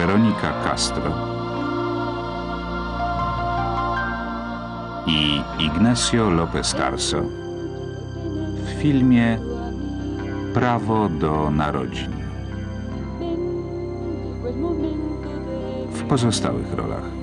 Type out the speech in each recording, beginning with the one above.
Weronika Castro i Ignacio López Tarso w filmie Prawo do narodzin. W pozostałych rolach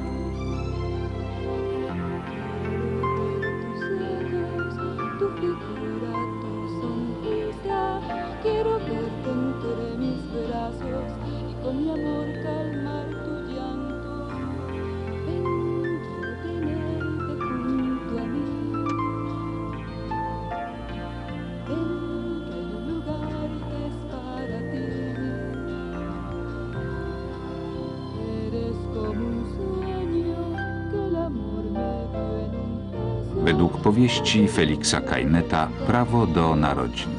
powieści Feliksa Kajneta Prawo do narodzin.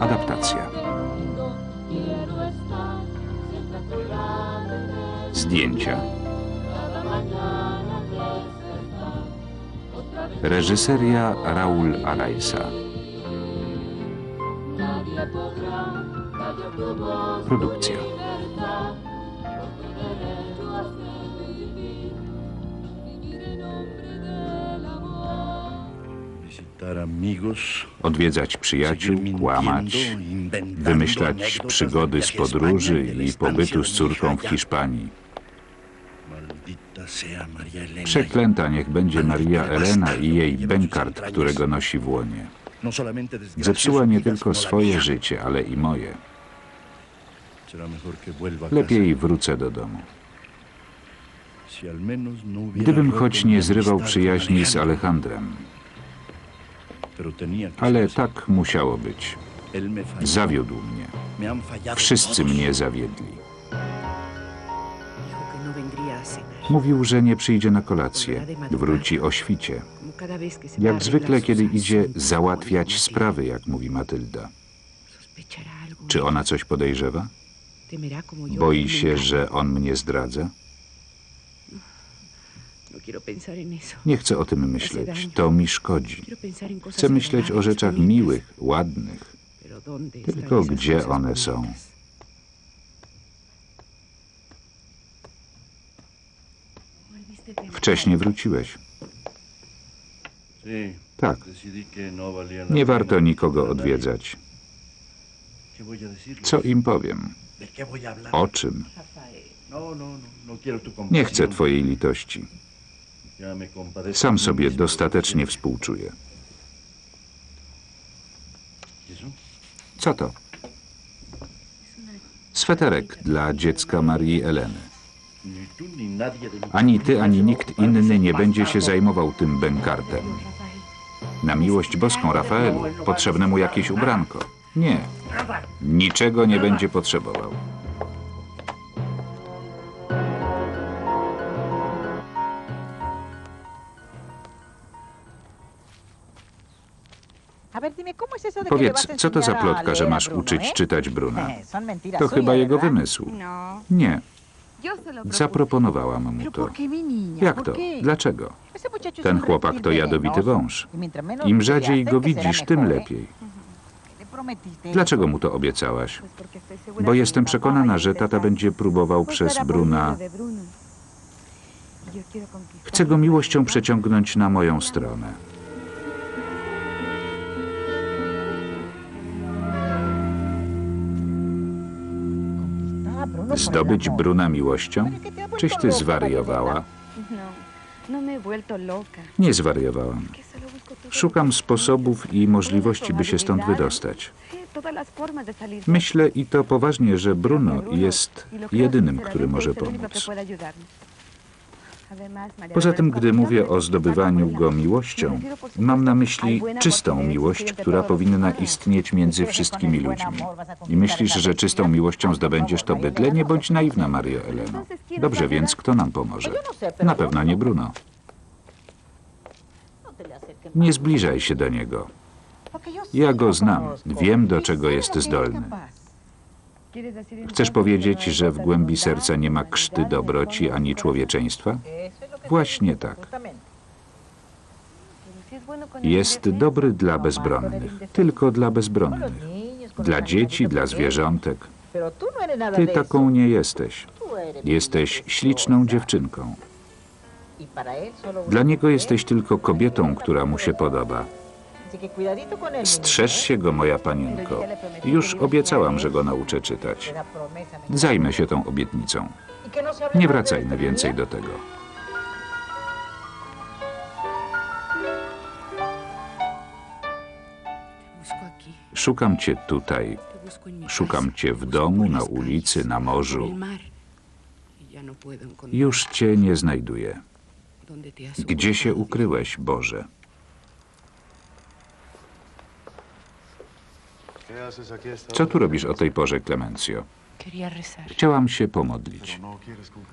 Adaptacja. mundo, quiero estar siempre a Odwiedzać przyjaciół, kłamać, wymyślać przygody z podróży i pobytu z córką w Hiszpanii. Przeklęta niech będzie Maria Elena i jej bękart, którego nosi w łonie. No Zepsuła su nie tylko swoje życie, ale i moje. Lepiej wrócę do domu. No Gdybym choć nie zrywał przyjaźni z Alejandrem, ale tak musiało być. Zawiódł mnie. Wszyscy mnie zawiedli. Mówił, że nie przyjdzie na kolację. Wróci o świcie. Jak zwykle, kiedy idzie załatwiać sprawy, jak mówi Matylda. Czy ona coś podejrzewa? Boi się, że on mnie zdradza? No quiero pensar en eso. Nie chcę o tym myśleć. To mi szkodzi. Chcę myśleć o rzeczach miłych, ładnych. Pero ¿dónde Tylko gdzie one są? bonitas? Volviste temprano. Wcześnie wróciłeś. Tak. no Nie warto nikogo odwiedzać. Co im powiem? O czym? No, no. Nie chcę twojej litości. Sam sobie dostatecznie współczuję. Co to? Sweterek dla dziecka Marii Eleny. Ani ty, ani nikt inny nie będzie się zajmował tym bękartem. Na miłość boską Rafaelu potrzebne mu jakieś ubranko. Nie. Niczego nie będzie potrzebował. Powiedz, co to za plotka, że masz uczyć czytać Bruna? To chyba jego wymysł. No, Nie, zaproponowałam mu to. Jak to? Dlaczego? Ten chłopak to jadowity wąż. Im rzadziej go widzisz, tym lepiej. Dlaczego mu to obiecałaś? Bo jestem przekonana, że tata będzie próbował przez Bruna. Y Chcę go miłością przeciągnąć na moją stronę. Zdobyć Bruna miłością? Czyś ty zwariowała? No, no. Nie zwariowałam. Szukam sposobów i możliwości, by się stąd wydostać. Myślę i to poważnie, że Bruno jest y jedynym, który może pomóc. Poza tym, gdy mówię o zdobywaniu go miłością, mam na myśli czystą miłość, która powinna istnieć między wszystkimi ludźmi. I myślisz, że czystą miłością zdobędziesz to bydle? Nie bądź naiwna, Mario Eleno. Dobrze, więc kto nam pomoże? Na pewno nie Bruno. Nie zbliżaj się do niego. Ja go znam. Wiem, do czego jest zdolny. ¿Quieres decir Chcesz powiedzieć, że w głębi serca nie ma krzty dobroci ani człowieczeństwa? Właśnie tak. Jest dobry dla bezbronnych, tylko dla bezbronnych. Dla dzieci, dla zwierzątek. Ty taką nie jesteś. Jesteś śliczną dziewczynką. Dla niego jesteś tylko kobietą, która mu się podoba. Strzeż się go, moja panienko. Już obiecałam, że go nauczę czytać. Zajmę się tą obietnicą. Nie wracajmy więcej do tego. Szukam cię tutaj. Szukam cię w domu, na ulicy, na morzu. Już cię nie znajduję. Gdzie się ukryłeś, Boże? Co tu robisz o tej porze, rezar. Chciałam się pomodlić.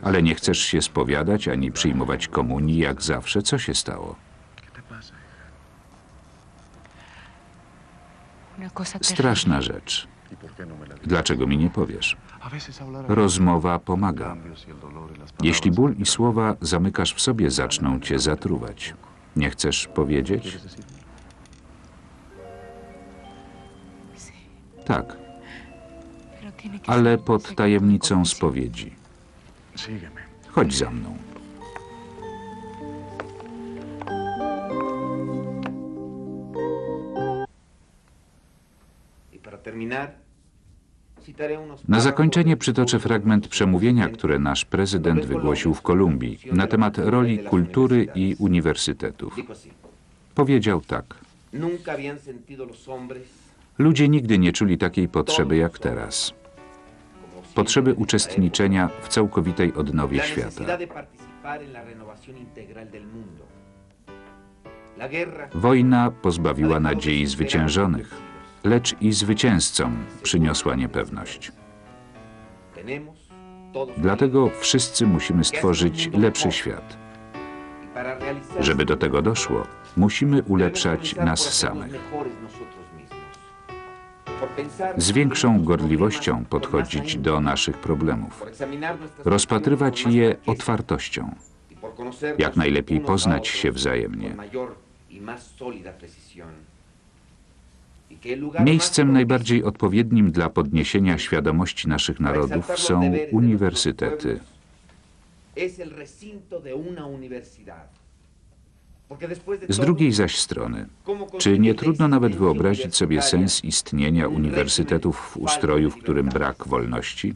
Ale nie chcesz się spowiadać ani przyjmować komunii jak zawsze. Co się stało? Straszna rzecz. Dlaczego mi nie powiesz? Rozmowa pomaga. Jeśli ból i słowa zamykasz w sobie, zaczną cię zatruwać. Nie chcesz powiedzieć? Tak, ale pod tajemnicą spowiedzi. Chodź za mną. Na zakończenie przytoczę fragment przemówienia, które nasz prezydent wygłosił w Kolumbii na temat roli kultury i uniwersytetów. Powiedział tak. Ludzie nigdy nie czuli takiej potrzeby jak teraz. Potrzeby uczestniczenia w całkowitej odnowie świata. Wojna pozbawiła nadziei zwyciężonych, lecz i zwycięzcom przyniosła niepewność. Dlatego wszyscy musimy stworzyć lepszy świat. y Żeby do tego doszło, musimy ulepszać nas samych. Z większą gorliwością podchodzić do naszych problemów, rozpatrywać je otwartością, jak najlepiej poznać się wzajemnie. Miejscem najbardziej odpowiednim dla podniesienia świadomości naszych narodów są uniwersytety. Z drugiej zaś strony, ¿cómo czy nie trudno nawet wyobrazić sobie sens istnienia uniwersytetów w ustroju, w którym brak wolności?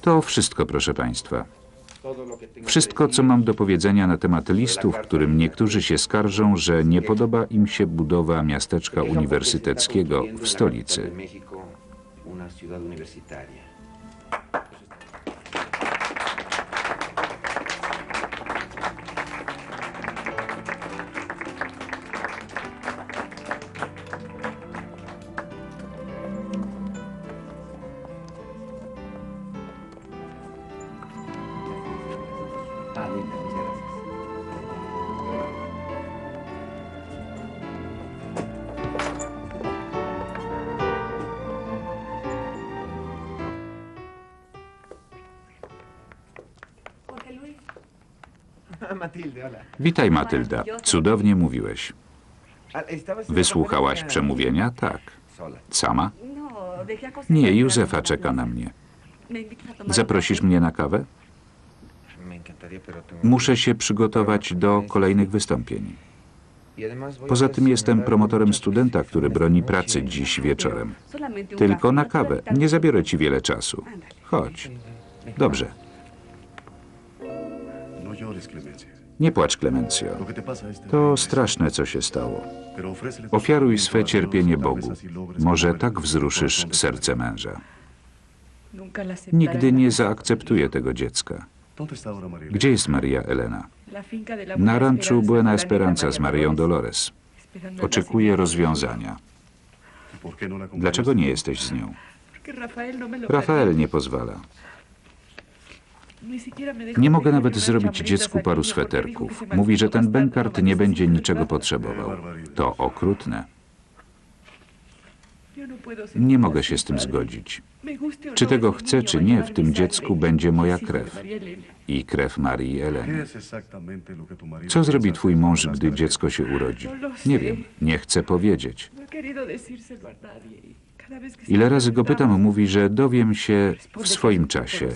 To wszystko, proszę Państwa. Wszystko, co mam do powiedzenia na temat listów, w którym niektórzy się skarżą, że nie podoba im się budowa miasteczka uniwersyteckiego w stolicy. Witaj, Matylda. Cudownie mówiłeś. Ah, ¿estabas en la Wysłuchałaś przemówienia? Tak. Sama? No, Nie, Józefa czeka na mnie. ¿Me invitas a tomar un Zaprosisz mnie na kawę? Muszę się przygotować do kolejnych wystąpień. Y Poza tym jestem promotorem studenta, który broni noche. pracy dziś wieczorem. Tylko na no kawę. Nie zabiorę ci wiele czasu. Chodź. Dobrze. Nie płacz, Klemencjo. To straszne, co się stało. Ofiaruj swe cierpienie Bogu. logres Może tak wzruszysz serce męża. Nigdy nie zaakceptuję tego dziecka. Gdzie jest Maria Elena? Na ranczu Esperanza Buena Esperanza z Marią Dolores. Oczekuję rozwiązania. ¿Y no? Dlaczego nie jesteś z nią? Rafael no nie pozwala. Nie mogę nawet zrobić dziecku paru sweterków. Mówi, że ten no nie będzie niczego potrzebował. To okrutne. No Nie mogę się z tym zgodzić. Czy no, tego chcę, czy nie, w tym dziecku będzie moja krew. I krew Marii ¿Qué Eleny. Co zrobi twój mąż, gdy dziecko się urodzi? Nie wiem, nie chcę powiedzieć. No Ile razy go pytam, mówi, że dowiem się w swoim czasie.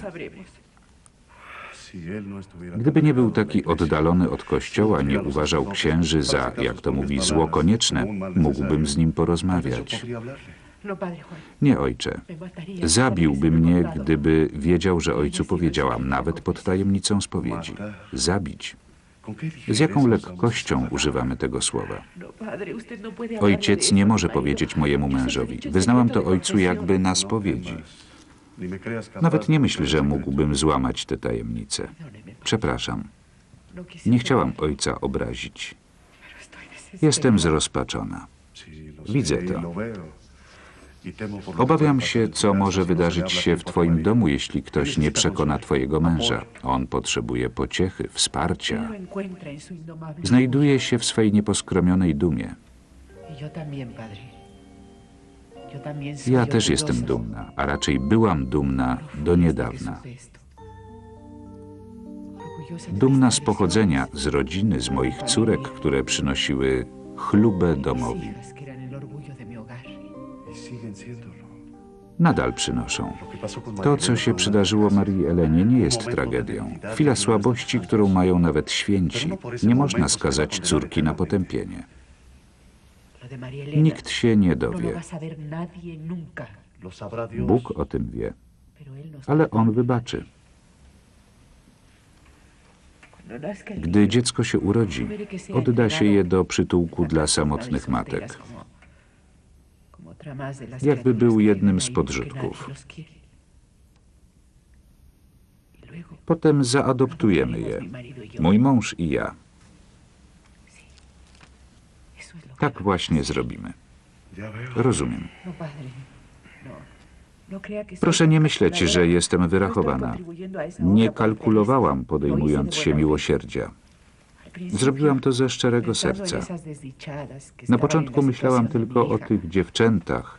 Gdyby nie był taki oddalony od kościoła, nie uważał księży za, jak to mówi, zło konieczne, mógłbym z nim porozmawiać. No. Nie, ojcze. Zabiłby mnie, gdyby wiedział, że ojcu powiedziałam, nawet pod tajemnicą spowiedzi. Zabić. ¿Con qué Z jaką lekkością używamy tego słowa? Ojciec nie może powiedzieć mojemu mężowi. Wyznałam to ojcu jakby na spowiedzi. Nawet nie myśl, że mógłbym złamać tę tajemnicę. Przepraszam. Nie chciałam ojca obrazić. Jestem zrozpaczona. Widzę to. Obawiam się, co może wydarzyć się w twoim domu, jeśli ktoś nie przekona twojego męża. On potrzebuje pociechy, wsparcia. Znajduje się w swej nieposkromionej dumie. Ja też jestem dumna, a raczej byłam dumna do niedawna. Dumna z pochodzenia, z rodziny, z moich córek, które przynosiły chlubę domowi. Nadal przynoszą. To, co się przydarzyło Marii Elenie, nie jest tragedią. Chwila słabości, którą mają nawet święci. Nie można skazać córki na potępienie. Nikt się nie no dowie. Bóg o tym wie, ale On wybaczy. Gdy dziecko się urodzi, odda się je do przytułku dla samotnych matek. Jakby był jednym z podrzutków. Potem zaadoptujemy je. Mój mąż i ja. Tak właśnie zrobimy. Rozumiem. Proszę nie myśleć, że jestem wyrachowana. Nie kalkulowałam podejmując się miłosierdzia. Zrobiłam to ze szczerego serca. Na początku myślałam tylko o tych dziewczętach,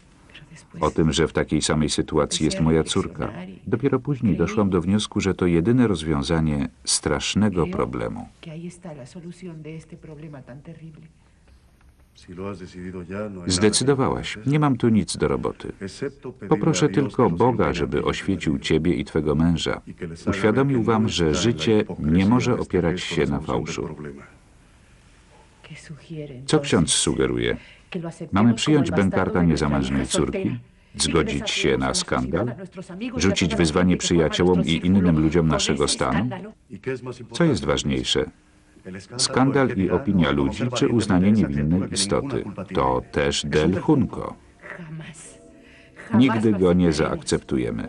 o tym, że w takiej samej sytuacji jest moja córka. Dopiero później doszłam do wniosku, że to jedyne rozwiązanie strasznego problemu. Zdecydowałaś, que nie mam tu nic do roboty. Poproszę tylko Boga, żeby y oświecił. Ciebie i Twego męża. Y Uświadomił Wam, no że życie nie może opierać się na fałszu. Co ksiądz sugeruje? Mamy przyjąć bękarka niezamężnej córki? Zgodzić się na skandal? Rzucić wyzwanie przyjaciołom i innym ludziom naszego stanu? ¿Y Co jest ważniejsze? Skandal i opinia no, ludzi, czy uznanie niewinnej istoty? To też del Junco. Nigdy go nie zaakceptujemy.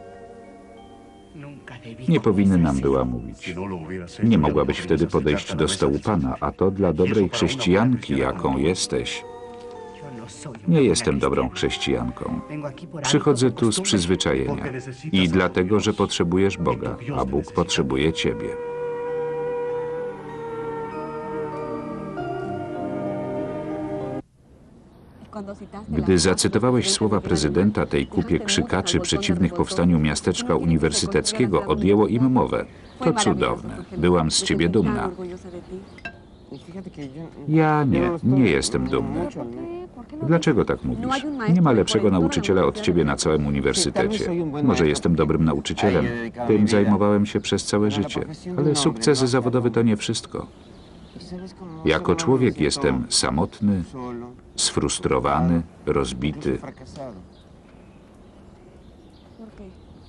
Nie powinnam była mówić. No Nie mogłabyś no wtedy podejść do stołu. Pana, a to dla dobrej chrześcijanki, jaką jesteś. Nie jestem dobrą chrześcijanką. Przychodzę tu z przyzwyczajenia i dlatego, że potrzebujesz Boga, a Bóg potrzebuje Ciebie. Gdy zacytowałeś słowa prezydenta tej kupie krzykaczy przeciwnych powstaniu miasteczka uniwersyteckiego, odjęło im mowę. To cudowne. Byłam z ciebie dumna. Ja nie, nie jestem dumny. Dlaczego tak mówisz? Nie ma lepszego nauczyciela od ciebie na całym uniwersytecie. Może jestem dobrym nauczycielem. Tym zajmowałem się przez całe życie. Ale sukces zawodowy to nie wszystko. Jako człowiek jestem samotny, sfrustrowany, rozbity.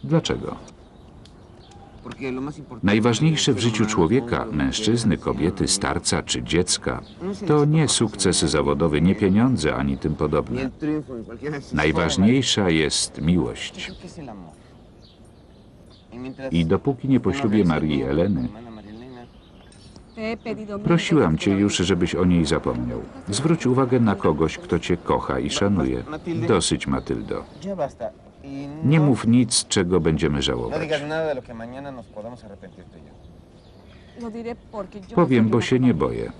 Dlaczego? Najważniejsze w życiu człowieka, mężczyzny, kobiety, starca czy dziecka, to nie sukces zawodowy, nie pieniądze ani tym podobne. Najważniejsza jest miłość. I dopóki nie poślubię Marii Eleny, prosiłam cię już, żebyś o niej zapomniał. Zwróć uwagę na kogoś, kto cię kocha i szanuje. Dosyć, Matyldo. Nie mów nic, czego będziemy żałować. Powiem, bo się nie boję.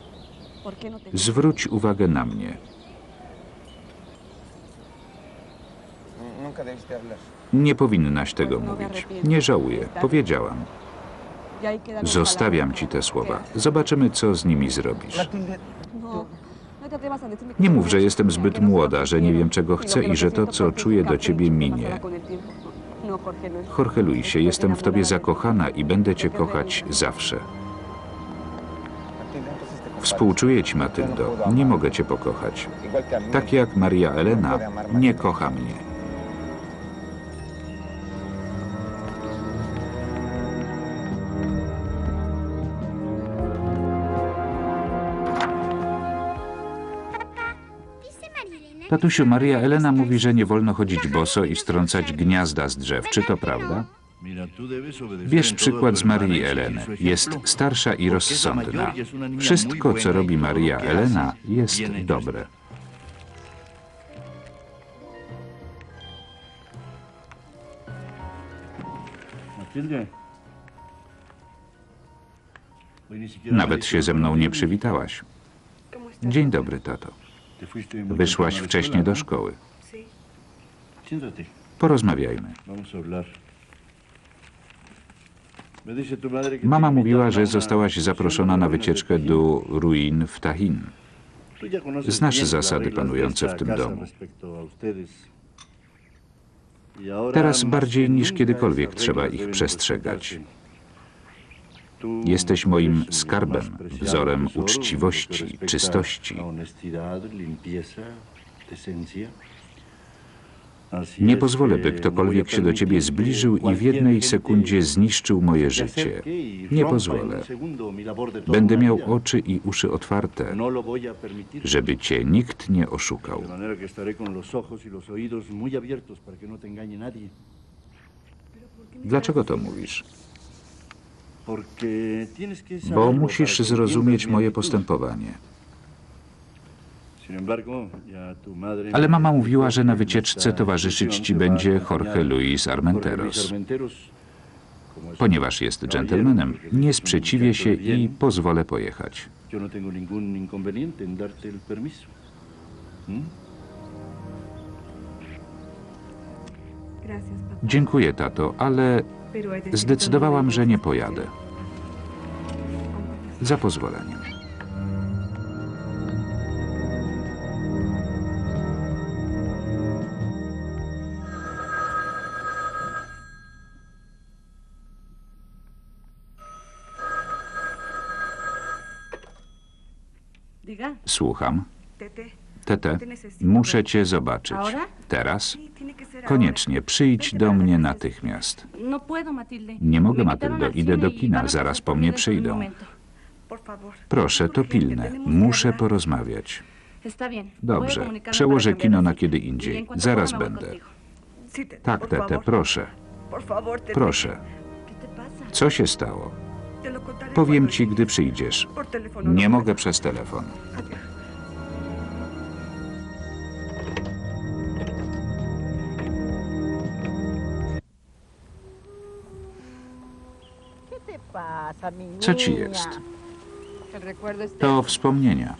Zwróć uwagę na mnie. Nie powinnaś tego mówić. Nie żałuję. Powiedziałam. Zostawiam ci te słowa. Zobaczymy, co z nimi zrobisz. Nie mów, że jestem zbyt młoda, że nie wiem czego chcę i że to, co czuję do ciebie, minie. Jorge Luisie, jestem w tobie zakochana i będę cię kochać zawsze. Współczuję ci, Matyldo. Nie mogę cię pokochać. Tak jak Maria Elena nie kocha mnie. Tatusiu, Maria Elena mówi, że nie wolno chodzić boso i strącać gniazda z drzew. Czy to prawda? Bierz przykład z Marii Eleny. Jest starsza i rozsądna. Wszystko, co robi Maria Elena, jest dobre. Nawet się ze mną nie przywitałaś. Dzień dobry, tato. Wyszłaś wcześnie do szkoły. Porozmawiajmy. Mama mówiła, że zostałaś zaproszona na wycieczkę do ruin w Tahin. Znasz zasady panujące w tym domu. Teraz bardziej niż kiedykolwiek trzeba ich przestrzegać. Jesteś moim skarbem, wzorem uczciwości, czystości. Nie pozwolę, by ktokolwiek się do ciebie zbliżył i w jednej sekundzie zniszczył moje życie. y Nie pozwolę. Będę miał oczy i uszy otwarte, No żeby cię nikt nie oszukał. Y no. Dlaczego to mówisz? Bo musisz zrozumieć moje actitud. postępowanie. Ale mama mówiła, że na wycieczce towarzyszyć ci będzie Jorge Luis Armenteros. Ponieważ jest dżentelmenem, nie sprzeciwię się i pozwolę pojechać. No. ¿Mm? Dziękuję, tato, ale zdecydowałam, że nie pojadę. Za pozwoleniem. Słucham. Tete, muszę cię zobaczyć. Teraz? Koniecznie, przyjdź do mnie natychmiast. No. Nie mogę, Matyldo, idę do y kina, zaraz po mnie przyjdą. Proszę, to pilne. Muszę porozmawiać. Dobrze, przełożę kino na kiedy. Y indziej. Zaraz będę. Tak, Tete, proszę. Proszę. Co się stało? Powiem ci, gdy przyjdziesz. Nie mogę przez telefon. Co ci jest? To wspomnienia.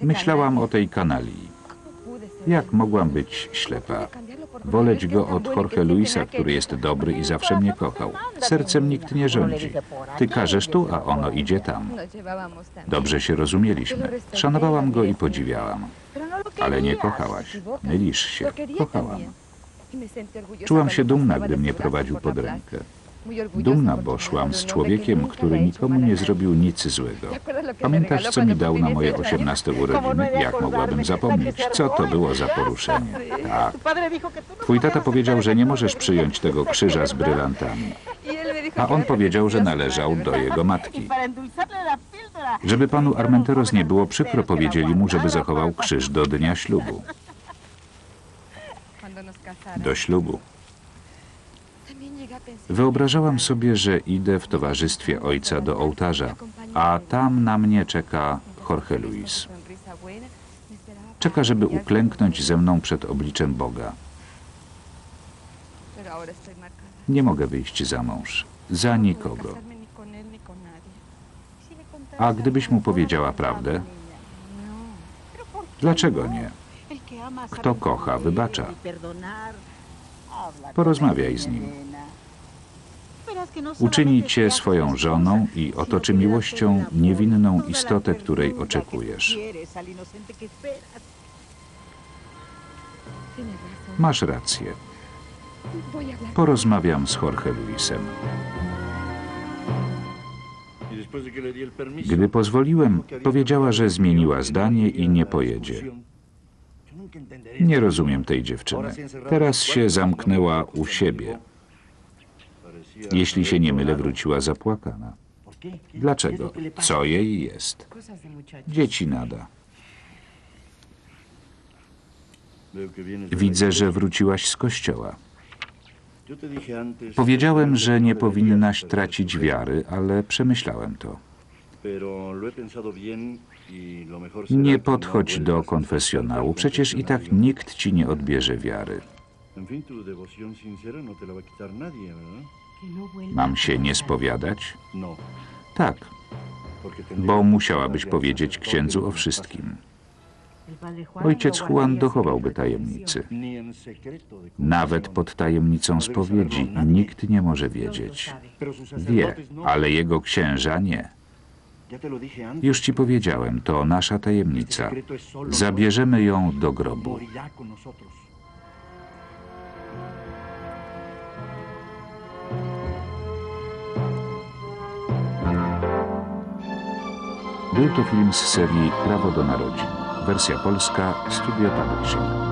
Myślałam o tej kanalii. Jak mogłam być ślepa? Woleć go od Jorge Luisa, który jest dobry i zawsze mnie kochał. Sercem nikt nie rządzi. Ty każesz tu, a ono idzie tam. Dobrze się rozumieliśmy. Szanowałam go i podziwiałam. No Ale nie kochałaś. Mylisz się. Kochałam. Y Czułam się dumna, gdy mnie prowadził pod rękę. Dumna, bo szłam z que człowiekiem, który nikomu nie zrobił nic złego. ¿Te acuerdas lo que me Pamiętasz, co mi dał na moje 18 años? 18 urodziny? Jak mogłabym zapomnieć? Co to było za poruszenie? Tak. Twój tata powiedział, że nie możesz przyjąć tego krzyża z brylantami. Y A on powiedział, że należał do jego matki. Żeby panu Armenteros nie było przykro, powiedzieli mu, żeby zachował krzyż do dnia ślubu. Do ślubu. Wyobrażałam sobie, że idę w towarzystwie ojca do ołtarza, a tam na mnie czeka Jorge Luis. Czeka, żeby uklęknąć ze mną przed obliczem Boga. Nie mogę wyjść za mąż. Za nikogo. A gdybyś mu powiedziała prawdę? Dlaczego nie? Kto kocha, wybacza. Porozmawiaj z nim. Uczyni cię swoją żoną i otoczy miłością niewinną istotę, której oczekujesz. Masz rację. Porozmawiam z Jorge Luisem. Gdy pozwoliłem, powiedziała, że zmieniła zdanie i nie pojedzie. Nie rozumiem tej dziewczyny. Teraz się zamknęła u siebie. Jeśli się nie mylę, wróciła zapłakana. Dlaczego? Co jej jest? Dzieci nada. Widzę, że wróciłaś z kościoła. Powiedziałem, że nie powinnaś tracić wiary, ale przemyślałem to. Nie podchodź do konfesjonału, przecież i tak nikt ci nie odbierze wiary. En fin, tu devoción sincera no te la va a quitar nadie, ¿verdad? Mam się nie spowiadać? No, Tak, bo musiałabyś powiedzieć księdzu o wszystkim. Ojciec Juan dochowałby tajemnicy. Nawet pod tajemnicą spowiedzi nikt nie może wiedzieć. Wie, ale jego księża nie. Już ci powiedziałem, to nasza tajemnica. Zabierzemy ją do grobu. Był to film z serii Prawo do narodzin. Wersja polska Studio Publishing.